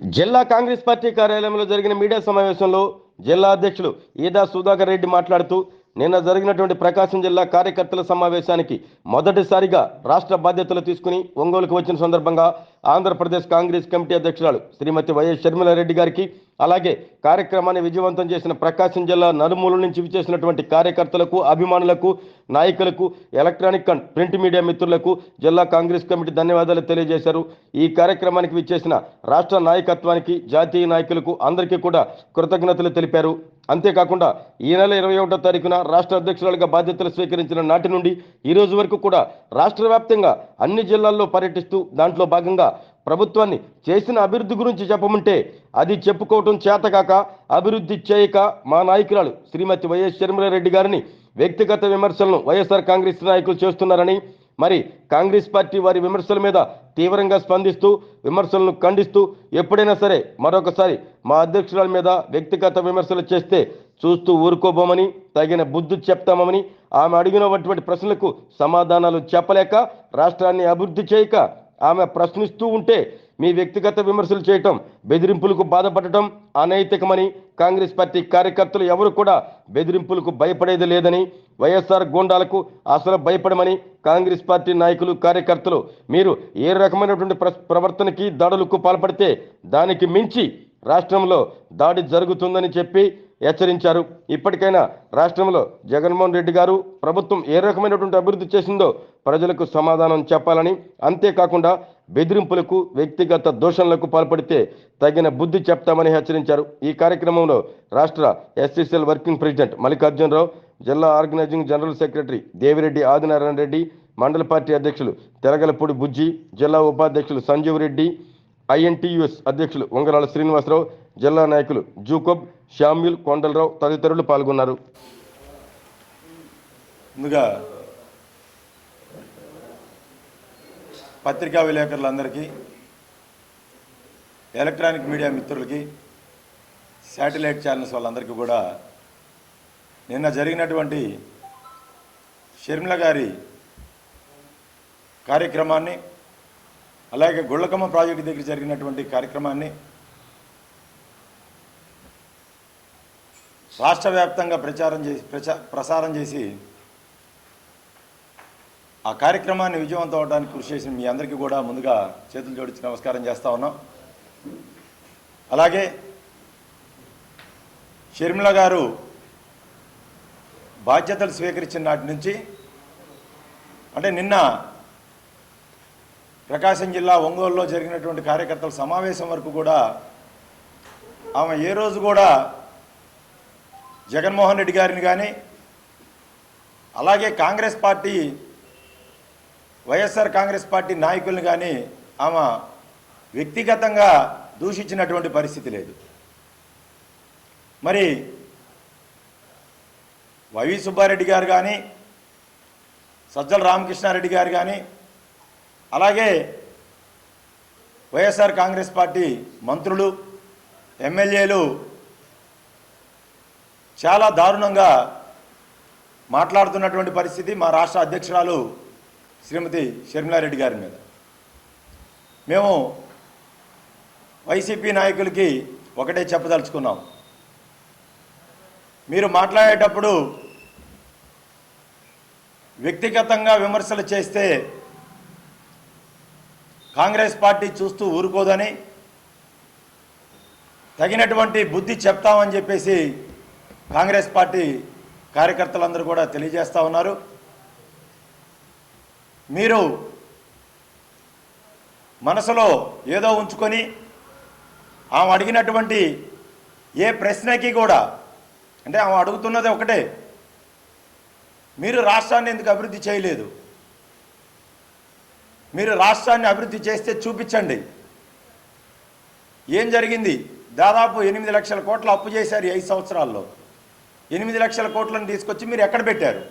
జిల్లా కాంగ్రెస్ పార్టీ కార్యాలయంలో జరిగిన మీడియా సమావేశంలో జిల్లా అధ్యక్షులు ఈదా సుధాకర్ రెడ్డి మాట్లాడుతూ నిన్న జరిగినటువంటి ప్రకాశం జిల్లా కార్యకర్తల సమావేశానికి మొదటిసారిగా రాష్ట్ర బాధ్యతలు తీసుకుని ఒంగోలుకు వచ్చిన సందర్భంగా ఆంధ్రప్రదేశ్ కాంగ్రెస్ కమిటీ అధ్యక్షురాలు శ్రీమతి వైఎస్ షర్మిలారెడ్డి గారికి అలాగే కార్యక్రమాన్ని విజయవంతం చేసిన ప్రకాశం జిల్లా నలుమూల నుంచి విచ్చేసినటువంటి కార్యకర్తలకు అభిమానులకు నాయకులకు ఎలక్ట్రానిక్ అండ్ ప్రింట్ మీడియా మిత్రులకు జిల్లా కాంగ్రెస్ కమిటీ ధన్యవాదాలు తెలియజేశారు. ఈ కార్యక్రమానికి విచ్చేసిన రాష్ట్ర నాయకత్వానికి జాతీయ నాయకులకు అందరికీ కూడా కృతజ్ఞతలు తెలిపారు. అంతేకాకుండా ఈ నెల ఇరవై ఒకటో తారీఖున రాష్ట్ర అధ్యక్షురాలుగా బాధ్యతలు స్వీకరించిన నాటి నుండి ఈ రోజు వరకు కూడా రాష్ట్ర వ్యాప్తంగా అన్ని జిల్లాల్లో పర్యటిస్తూ దాంట్లో భాగంగా ప్రభుత్వాన్ని చేసిన అభివృద్ధి గురించి చెప్పమంటే అది చెప్పుకోవటం చేతకాక అభివృద్ధి చేయక మా నాయకురాలు శ్రీమతి వైఎస్ షర్మిలారెడ్డి గారిని వ్యక్తిగత విమర్శలను వైఎస్ఆర్ కాంగ్రెస్ నాయకులు చేస్తున్నారని మరి కాంగ్రెస్ పార్టీ వారి విమర్శల మీద తీవ్రంగా స్పందిస్తూ విమర్శలను ఖండిస్తూ ఎప్పుడైనా సరే మరొకసారి మా అధ్యక్షురాల మీద వ్యక్తిగత విమర్శలు చేస్తే చూస్తూ ఊరుకోబోమని తగిన బుద్ధి చెప్తామని ఆమె అడిగినటువంటి ప్రశ్నలకు సమాధానాలు చెప్పలేక రాష్ట్రాన్ని అభివృద్ధి చేయక ఆమె ప్రశ్నిస్తూ ఉంటే మీ వ్యక్తిగత విమర్శలు చేయటం బెదిరింపులకు బాధపడటం అనైతికమని కాంగ్రెస్ పార్టీ కార్యకర్తలు ఎవరు కూడా బెదిరింపులకు భయపడేది లేదని వైఎస్ఆర్ గూండాలకు అసలు భయపడమని కాంగ్రెస్ పార్టీ నాయకులు కార్యకర్తలు మీరు ఏ రకమైనటువంటి ప్ర ప్రవర్తనకి దాడులకు పాల్పడితే దానికి మించి రాష్ట్రంలో దాడి జరుగుతుందని చెప్పి హెచ్చరించారు. ఇప్పటికైనా రాష్ట్రంలో జగన్మోహన్ రెడ్డి గారు ప్రభుత్వం ఏ రకమైనటువంటి అభివృద్ధి చేసిందో ప్రజలకు సమాధానం చెప్పాలని అంతేకాకుండా బెదిరింపులకు వ్యక్తిగత దోషణలకు పాల్పడితే తగిన బుద్ధి చెప్తామని హెచ్చరించారు. ఈ కార్యక్రమంలో రాష్ట్ర ఎస్సీసీఎల్ వర్కింగ్ ప్రెసిడెంట్ మల్లికార్జునరావు జిల్లా organizing general secretary Devireddy Adinarayana Reddy మండల పార్టీ అధ్యక్షులు తెలగలపూడి బుజ్జి జిల్లా ఉపాధ్యక్షులు సంజీవ్ రెడ్డి ఐఎన్టీయుఎస్ అధ్యక్షులు ఉంగరాల శ్రీనివాసరావు జిల్లా నాయకులు జూకోబ్ షామ్యుల్ కొండలరావు తదితరులు పాల్గొన్నారు. ముందుగా పత్రికా విలేకరులందరికీ ఎలక్ట్రానిక్ మీడియా మిత్రులకి శాటిలైట్ ఛానల్స్ వాళ్ళందరికీ కూడా నిన్న జరిగినటువంటి షర్మిల గారి కార్యక్రమాన్ని అలాగే గుళ్ళకమ్మ ప్రాజెక్టు దగ్గర జరిగినటువంటి కార్యక్రమాన్ని రాష్ట్ర వ్యాప్తంగా ప్రచారం చేసి ప్రచారం ప్రసారం చేసి ఆ కార్యక్రమాన్ని విజయవంతం అవడానికి కృషి చేసిన మీ అందరికీ కూడా ముందుగా చేతులు జోడించి నమస్కారం చేస్తూ ఉన్నాం. అలాగే షర్మిల గారు బాధ్యతలు స్వీకరించిన నాటి నుంచి అంటే నిన్న ప్రకాశం జిల్లా ఒంగోలులో జరిగినటువంటి కార్యకర్తల సమావేశం వరకు కూడా ఆమె ఏ రోజు కూడా జగన్మోహన్ రెడ్డి గారిని కానీ అలాగే Congress party YSR Congress party నాయకుల్ని కానీ ఆమె వ్యక్తిగతంగా దూషించినటువంటి పరిస్థితి లేదు. మరి వైవి సుబ్బారెడ్డి గారు కానీ సజ్జల రామకృష్ణారెడ్డి గారు కానీ అలాగే వైఎస్ఆర్ కాంగ్రెస్ పార్టీ మంత్రులు ఎమ్మెల్యేలు చాలా దారుణంగా మాట్లాడుతున్నటువంటి పరిస్థితి. మా రాష్ట్ర అధ్యక్షురాలు శ్రీమతి షర్మిలారెడ్డి గారి మీద. మేము వైసీపీ నాయకులకి ఒకటే చెప్పదలుచుకున్నాం. మీరు మాట్లాడేటప్పుడు వ్యక్తిగతంగా విమర్శలు చేస్తే కాంగ్రెస్ పార్టీ చూస్తూ ఊరుకోదని తగినటువంటి బుద్ధి చెప్తామని చెప్పేసి కాంగ్రెస్ పార్టీ కార్యకర్తలందరూ కూడా తెలియజేస్తూ ఉన్నారు. మీరు మనసులో ఏదో ఉంచుకొని ఆమె అడిగినటువంటి ఏ ప్రశ్నకి కూడా అంటే ఆమె అడుగుతున్నది ఒకటే మీరు రాష్ట్రాన్ని ఎందుకు అభివృద్ధి చేయలేదు? మీరు రాష్ట్రాన్ని అభివృద్ధి చేస్తే చూపించండి. ఏం జరిగింది? దాదాపు ఎనిమిది లక్షల కోట్లు అప్పు చేశారు ఐదు సంవత్సరాల్లో. ఎనిమిది లక్షల కోట్లను తీసుకొచ్చి మీరు ఎక్కడ పెట్టారు?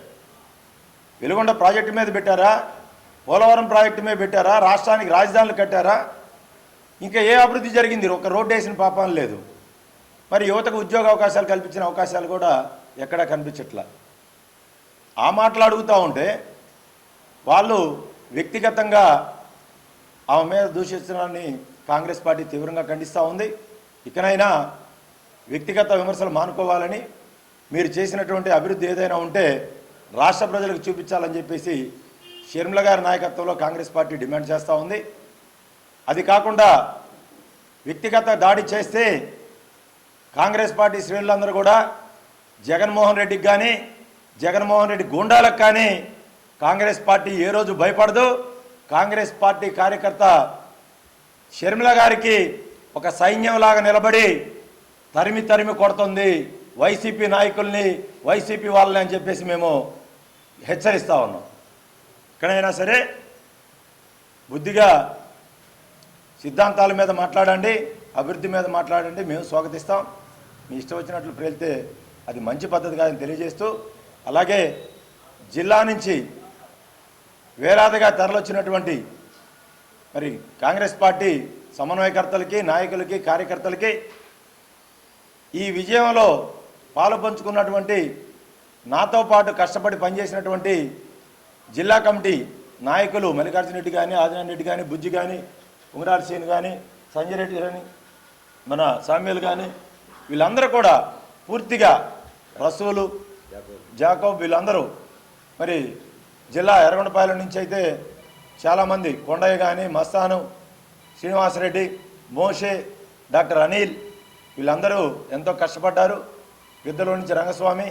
వెలుగొండ ప్రాజెక్టు మీద పెట్టారా? పోలవరం ప్రాజెక్టు మీద పెట్టారా? రాష్ట్రానికి రాజధానులు కట్టారా? ఇంకా ఏ అభివృద్ధి జరిగింది? ఒక రోడ్డు వేసిన పాపం లేదు. మరి యువతకు ఉద్యోగ అవకాశాలు కల్పించిన అవకాశాలు కూడా ఎక్కడా కనిపించట్లా. ఆ మాటలు అడుగుతూ ఉంటే వాళ్ళు వ్యక్తిగతంగా ఆమె మీద దూషిస్తున్నారని కాంగ్రెస్ పార్టీ తీవ్రంగా ఖండిస్తూ ఉంది. ఇకనైనా వ్యక్తిగత విమర్శలు మానుకోవాలని మీరు చేసినటువంటి అభివృద్ధి ఏదైనా ఉంటే రాష్ట్ర ప్రజలకు చూపించాలని చెప్పేసి షర్మిల గారి నాయకత్వంలో కాంగ్రెస్ పార్టీ డిమాండ్ చేస్తూ ఉంది. అది కాకుండా వ్యక్తిగత దాడి చేస్తే కాంగ్రెస్ పార్టీ శ్రేణులందరూ కూడా జగన్మోహన్ రెడ్డికి కానీ జగన్మోహన్ రెడ్డి గూండాలకు కానీ కాంగ్రెస్ పార్టీ ఏ రోజు భయపడదు. కాంగ్రెస్ పార్టీ కార్యకర్త షర్మిల గారికి ఒక సైన్యంలాగా నిలబడి తరిమి తరిమి కొడుతుంది. వైసీపీ నాయకుల్ని వైసీపీ వాళ్ళని అని చెప్పేసి మేము హెచ్చరిస్తా ఉన్నాం. ఎక్కడైనా సరే బుద్ధిగా సిద్ధాంతాల మీద మాట్లాడండి అభివృద్ధి మీద మాట్లాడండి మేము స్వాగతిస్తాం. మీ ఇష్టం వచ్చినట్లు ప్రేలితే అది మంచి పద్ధతి కాదని తెలియజేస్తూ అలాగే జిల్లా నుంచి వేలాదిగా తరలొచ్చినటువంటి మరి కాంగ్రెస్ పార్టీ సమన్వయకర్తలకి నాయకులకి కార్యకర్తలకి ఈ విజయంలో పాలు పంచుకున్నటువంటి నాతో పాటు కష్టపడి పనిచేసినటువంటి జిల్లా కమిటీ నాయకులు మల్లికార్జున రెడ్డి కానీ ఆదినారాయణ రెడ్డి కానీ బుజ్జి కానీ ఉంగరాల సేన్ కానీ సంజయ్ రెడ్డి కానీ మన సామ్యులు కానీ వీళ్ళందరూ కూడా పూర్తిగా రసూలు జాకోబ్ వీళ్ళందరూ. మరి జిల్లా ఎర్రగొండపాలెం నుంచి అయితే చాలామంది కొండయ్య కానీ మస్తాను శ్రీనివాసరెడ్డి మోషే డాక్టర్ అనిల్ వీళ్ళందరూ ఎంతో కష్టపడ్డారు. పెద్దలో నుంచి రంగస్వామి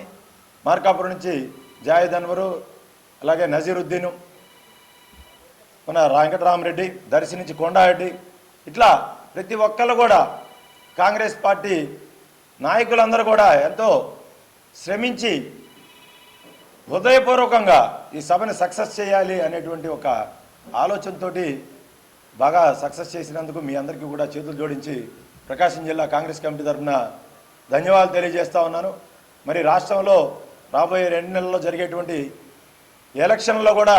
మార్కాపురం నుంచి జాయద్ అలాగే నజీరుద్దీను మన వెంకటరామరెడ్డి దర్శి నుంచి కొండారెడ్డి ఇట్లా ప్రతి ఒక్కళ్ళు కూడా కాంగ్రెస్ పార్టీ నాయకులందరూ కూడా ఎంతో శ్రమించి హృదయపూర్వకంగా ఈ సభని సక్సెస్ చేయాలి అనేటువంటి ఒక ఆలోచనతో బాగా సక్సెస్ చేసినందుకు మీ అందరికీ కూడా చేతులు జోడించి ప్రకాశం జిల్లా కాంగ్రెస్ కమిటీ తరఫున ధన్యవాదాలు తెలియజేస్తా ఉన్నాను. మరి రాష్ట్రంలో రాబోయే రెండు నెలల్లో జరిగేటువంటి ఎలక్షన్లో కూడా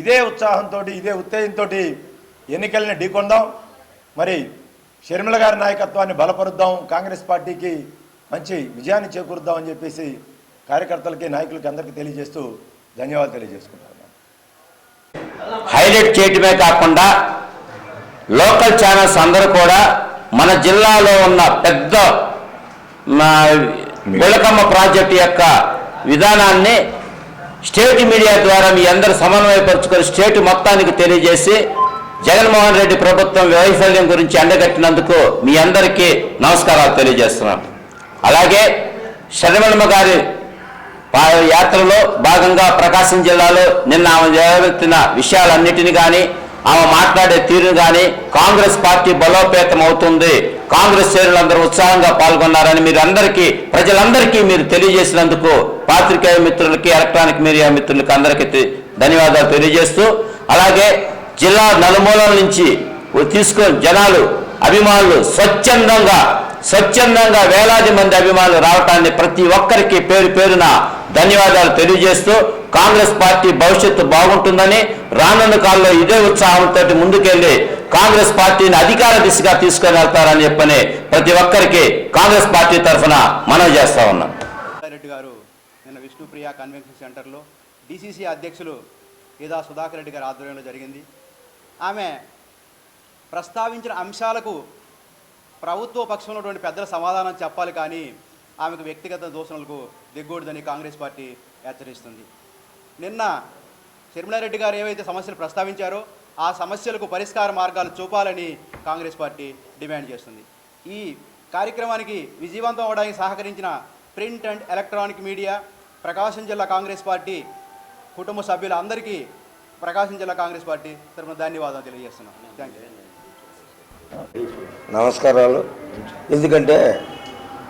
ఇదే ఉత్సాహంతో ఇదే ఉత్తేజంతో ఎన్నికల్ని ఢీకొందాం. మరి షర్మిల గారి నాయకత్వాన్ని బలపరుద్దాం కాంగ్రెస్ పార్టీకి మంచి విజయాన్ని చేకూరుద్దాం అని చెప్పేసి కార్యకర్తలకి నాయకులకి అందరికీ తెలియజేస్తూ ధన్యవాదాలు తెలియజేసుకుంటున్నాను. హైలైట్ చేయటమే కాకుండా లోకల్ ఛానల్స్ అందరూ కూడా మన జిల్లాలో ఉన్న పెద్ద మా, బులకమ్మ ప్రాజెక్టు యొక్క విధానాన్ని స్టేట్ మీడియా ద్వారా మీ అందరు సమన్వయపరుచుకొని స్టేట్ మొత్తానికి తెలియజేసి జగన్మోహన్ రెడ్డి ప్రభుత్వం వైఫల్యం గురించి అండగట్టినందుకు మీ అందరికీ నమస్కారాలు తెలియజేస్తున్నాను. అలాగే శర్మలమ్మ గారి యాత్రలో భాగంగా ప్రకాశం జిల్లాలో నిన్న ఆమె జరుగుతున్న విషయాలన్నిటిని కానీ ఆమె మాట్లాడే తీరును కానీ కాంగ్రెస్ పార్టీ బలోపేతం అవుతుంది కాంగ్రెస్ శ్రేణులందరూ ఉత్సాహంగా పాల్గొన్నారని మీరు అందరికీ ప్రజలందరికీ మీరు తెలియజేసినందుకు పాత్రికేయ మిత్రులకి ఎలక్ట్రానిక్ మీడియా మిత్రులకి అందరికీ ధన్యవాదాలు తెలియజేస్తూ అలాగే జిల్లా నలుమూలల నుంచి తీసుకొని జనాలు అభిమానులు స్వచ్ఛందంగా స్వచ్ఛందంగా వేలాది మంది అభిమానులు రావటాన్ని ప్రతి ఒక్కరికి పేరు పేరున ధన్యవాదాలు తెలియజేస్తూ కాంగ్రెస్ పార్టీ భవిష్యత్తు బాగుంటుందని రానున్న కాలంలో ఇదే ఉత్సాహంతో ముందుకెళ్ళి కాంగ్రెస్ పార్టీని అధికార దిశగా తీసుకుని వెళ్తారని చెప్పని ప్రతి ఒక్కరికి కాంగ్రెస్ పార్టీ తరఫున మనవి చేస్తా ఉన్నాం. రెడ్డి గారు నిన్న విష్ణుప్రియ కన్వెన్షన్ సెంటర్లో డిసిసి అధ్యక్షులు ఈదా సుధాకర్ రెడ్డి గారి ఆధ్వర్యంలో జరిగింది. ఆమె ప్రస్తావించిన అంశాలకు ప్రభుత్వ పక్షంలో ఉన్నటువంటి పెద్దల సమాధానం చెప్పాలి కానీ ఆమెకు వ్యక్తిగత దూషణలకు దిగ్గూడదని కాంగ్రెస్ పార్టీ హెచ్చరిస్తుంది. నిన్న శర్మిలారెడ్డి గారు ఏవైతే సమస్యలు ప్రస్తావించారో ఆ సమస్యలకు పరిష్కార మార్గాలు చూపాలని కాంగ్రెస్ పార్టీ డిమాండ్ చేస్తుంది. ఈ కార్యక్రమానికి విజయవంతం అవడానికి సహకరించిన print and electronic media Prakasam జిల్లా కాంగ్రెస్ పార్టీ కుటుంబ సభ్యులందరికీ ప్రకాశం జిల్లా కాంగ్రెస్ పార్టీ తరఫున ధన్యవాదాలు తెలియజేస్తున్నాం. నమస్కారాలు. ఎందుకంటే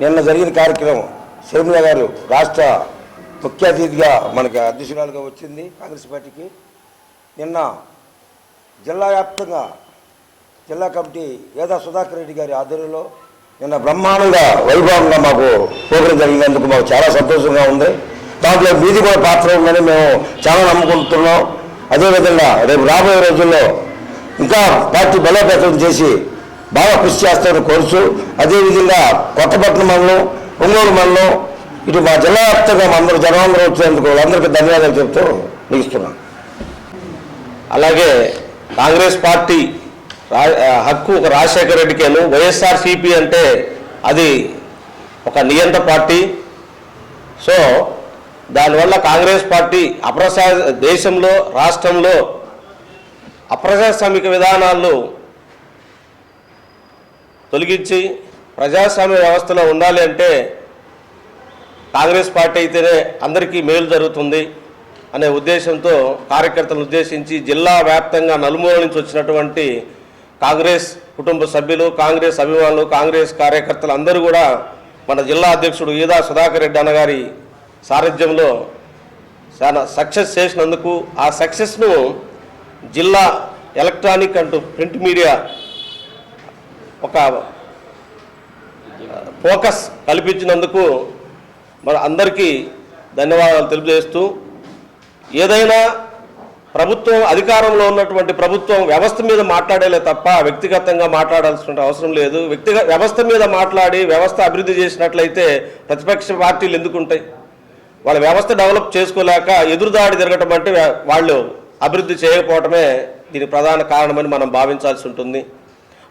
నిన్న జరిగిన కార్యక్రమం శర్మిల గారు రాష్ట్ర ముఖ్య అతిథిగా మనకి అధ్యక్షురాలుగా వచ్చింది కాంగ్రెస్ పార్టీకి. నిన్న జిల్లా వ్యాప్తంగా జిల్లా కమిటీ వేదా సుధాకర్ రెడ్డి గారి ఆధ్వర్యంలో నిన్న బ్రహ్మాండంగా వైభవంగా మాకు ప్రోగ్రాం జరిగినందుకు మాకు చాలా సంతోషంగా ఉంది. దాంట్లో మీది కూడా పాత్ర ఉందని మేము చాలా నమ్ముకుంటున్నాం. అదేవిధంగా రేపు రాబోయే రోజుల్లో ఇంకా పార్టీ బలోపేతం చేసి బాగా కృషి చేస్తామని కోరుచు అదేవిధంగా కొత్తపట్నం మండలం ఒంగోలు మండలం ఇటు మా జిల్లా వ్యాప్తంగా అందరూ జనవంతరం వచ్చేందుకు అందరికీ ధన్యవాదాలు చెప్తూ ముగిస్తున్నాను. అలాగే కాంగ్రెస్ పార్టీ రా హక్కు ఒక రాజశేఖర రెడ్డికేను. వైఎస్ఆర్సీపీ అంటే అది ఒక నియంత పార్టీ. సో దానివల్ల కాంగ్రెస్ పార్టీ అప్రసా దేశంలో రాష్ట్రంలో అప్రజాస్వామిక విధానాలు తొలగించి ప్రజాస్వామ్య వ్యవస్థలో ఉండాలి అంటే కాంగ్రెస్ పార్టీ అయితేనే అందరికీ మేలు జరుగుతుంది అనే ఉద్దేశంతో కార్యకర్తలను ఉద్దేశించి జిల్లా వ్యాప్తంగా నలుమూల నుంచి వచ్చినటువంటి కాంగ్రెస్ కుటుంబ సభ్యులు కాంగ్రెస్ అభిమానులు కాంగ్రెస్ కార్యకర్తలు అందరూ కూడా మన జిల్లా అధ్యక్షుడు ఈదా సుధాకర్ రెడ్డి అన్నగారి సారథ్యంలో చాలా సక్సెస్ చేసినందుకు ఆ సక్సెస్ను జిల్లా ఎలక్ట్రానిక్ అంటూ ప్రింట్ మీడియా ఒక ఫోకస్ కల్పించినందుకు మన అందరికీ ధన్యవాదాలు తెలియజేస్తూ ఏదైనా ప్రభుత్వం అధికారంలో ఉన్నటువంటి ప్రభుత్వం వ్యవస్థ మీద మాట్లాడేలే తప్ప వ్యక్తిగతంగా మాట్లాడాల్సిన అవసరం లేదు. వ్యక్తిగత వ్యవస్థ మీద మాట్లాడి వ్యవస్థ అభివృద్ధి చేసినట్లయితే ప్రతిపక్ష పార్టీలు ఎందుకుంటాయి వాళ్ళ వ్యవస్థ డెవలప్ చేసుకోలేక ఎదురుదాడి తిరగటం అంటే వాళ్ళు అభివృద్ధి చేయకపోవటమే దీని ప్రధాన కారణమని మనం భావించాల్సి ఉంటుంది.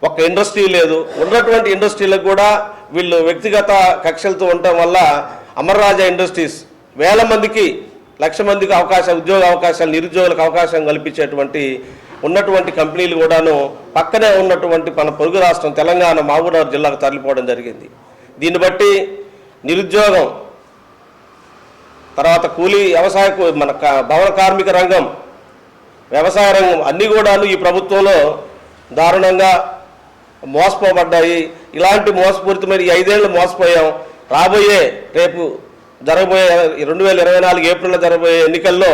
ఒక్క ఇండస్ట్రీ లేదు. ఉన్నటువంటి ఇండస్ట్రీలకు కూడా వీళ్ళు వ్యక్తిగత కక్షలతో ఉండటం వల్ల అమర్రాజా ఇండస్ట్రీస్ వేల మందికి లక్ష మందికి అవకాశం ఉద్యోగ అవకాశాలు నిరుద్యోగులకు అవకాశం కల్పించేటువంటి ఉన్నటువంటి కంపెనీలు కూడాను పక్కనే ఉన్నటువంటి మన పొరుగు రాష్ట్రం తెలంగాణ మహబూబ్నగర్ జిల్లాకు తరలిపోవడం జరిగింది. దీన్ని బట్టి నిరుద్యోగం తర్వాత కూలీ వ్యవసాయ మన భవన కార్మిక రంగం వ్యవసాయ రంగం అన్నీ కూడాను ఈ ప్రభుత్వంలో దారుణంగా మోసపోబడ్డాయి. ఇలాంటి మోసపూరితమైన ఈ ఐదేళ్ళు మోసపోయాం. రాబోయే రేపు జరగబోయే రెండు వేల ఇరవై నాలుగు ఏప్రిల్లో జరగబోయే ఎన్నికల్లో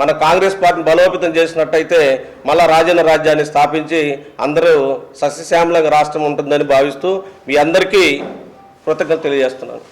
మన కాంగ్రెస్ పార్టీని బలోపేతం చేసినట్టయితే మళ్ళా రాజన్న రాజ్యాన్ని స్థాపించి అందరూ సస్యశ్యామలంగా రాష్ట్రం ఉంటుందని భావిస్తూ మీ అందరికీ కృతజ్ఞత తెలియజేస్తున్నాను.